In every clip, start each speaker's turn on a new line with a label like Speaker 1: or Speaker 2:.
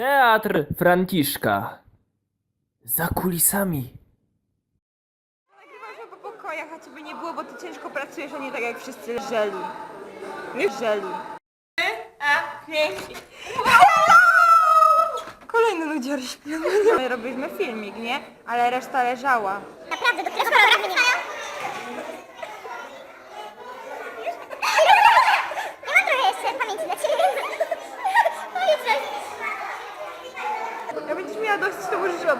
Speaker 1: Teatr Franciszka. Za kulisami.
Speaker 2: Nagrywasz po pokojach, a ciebie nie było, bo ty ciężko pracujesz, a nie tak jak wszyscy żeli. Nie żeli. A, pięknie. Kolejny ludzior śpią. My robiliśmy filmik, nie? Ale reszta leżała.
Speaker 3: Naprawdę, do którego? Nie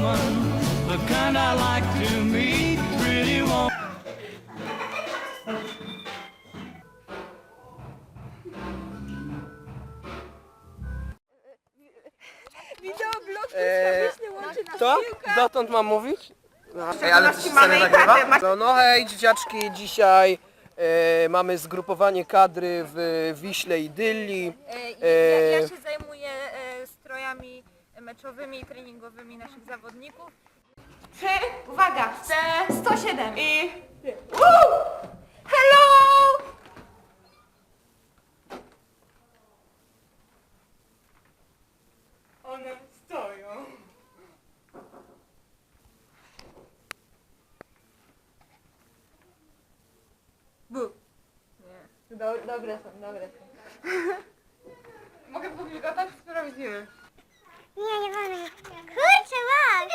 Speaker 4: Woman, the kind I like to meet. Pretty woman.
Speaker 2: Wideoblog łączy nas
Speaker 5: To?
Speaker 2: piłka.
Speaker 5: Dotąd mam mówić? Ej,
Speaker 2: ale się mamy i ma-
Speaker 5: No, no hej, dzieciaczki, dzisiaj e, mamy zgrupowanie kadry w Wiśle i Dylli.
Speaker 2: E, i ja, ja się e, strojami meczowymi i treningowymi naszych zawodników. Trzy, uwaga, te 107 i... Woo! Hello! One stoją. Bu. Nie. Do, dobre są, dobre są. Mogę publikować? Sprawdzimy.
Speaker 3: Nie, nie wolno. Kurczę, wow.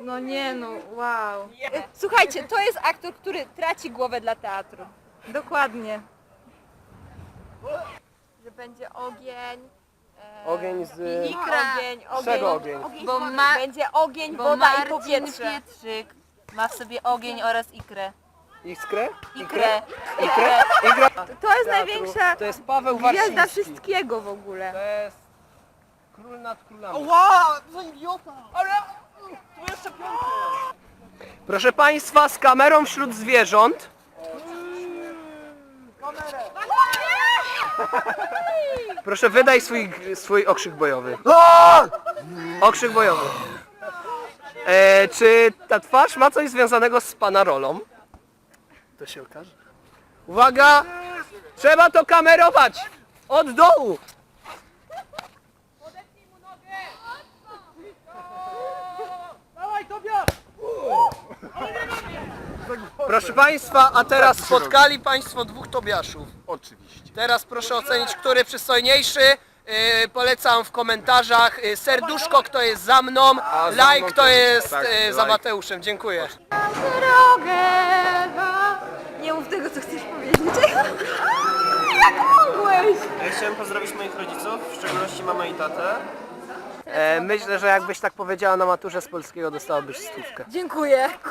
Speaker 2: No nie no, wow. E, Słuchajcie, to jest aktor, który traci głowę dla teatru. Dokładnie. Że będzie ogień. e,
Speaker 5: Ogień z...
Speaker 2: Ikra. Ogień, ogień.
Speaker 5: Czego ogień?
Speaker 6: Bo ma,
Speaker 2: Będzie ogień,
Speaker 6: bo
Speaker 2: woda i
Speaker 6: Marcin
Speaker 2: powietrze.
Speaker 6: Pietrzyk ma w sobie ogień oraz ikrę.
Speaker 5: Iskrę?
Speaker 6: Ikrę.
Speaker 5: Ikrę? Ikra?
Speaker 2: To jest największa
Speaker 5: To jest Paweł
Speaker 2: gwiazda wszystkiego w ogóle.
Speaker 5: To jest król nad królami. Proszę Państwa, z kamerą wśród zwierząt. Proszę wydaj swój, swój okrzyk bojowy. Okrzyk bojowy. E, czy ta twarz ma coś związanego z Pana rolą? To się okaże. Uwaga! Trzeba to kamerować! Od dołu! Proszę Państwa, a teraz spotkali Państwo dwóch Tobiaszów.
Speaker 7: Oczywiście.
Speaker 5: Teraz proszę ocenić, który przystojniejszy. Yy, polecam w komentarzach. Yy, serduszko, kto jest za mną.
Speaker 7: A za
Speaker 5: like, kto
Speaker 7: też,
Speaker 5: jest
Speaker 7: tak,
Speaker 5: yy, za
Speaker 7: like.
Speaker 5: Mateuszem. Dziękuję.
Speaker 2: drogę Nie mów tego, co chcesz powiedzieć. Jak mogłeś?
Speaker 7: Ja chciałem pozdrowić moich rodziców, w szczególności mamę i tatę.
Speaker 5: E, myślę, że jakbyś tak powiedziała na maturze z polskiego, dostałabyś stówkę.
Speaker 2: Dziękuję.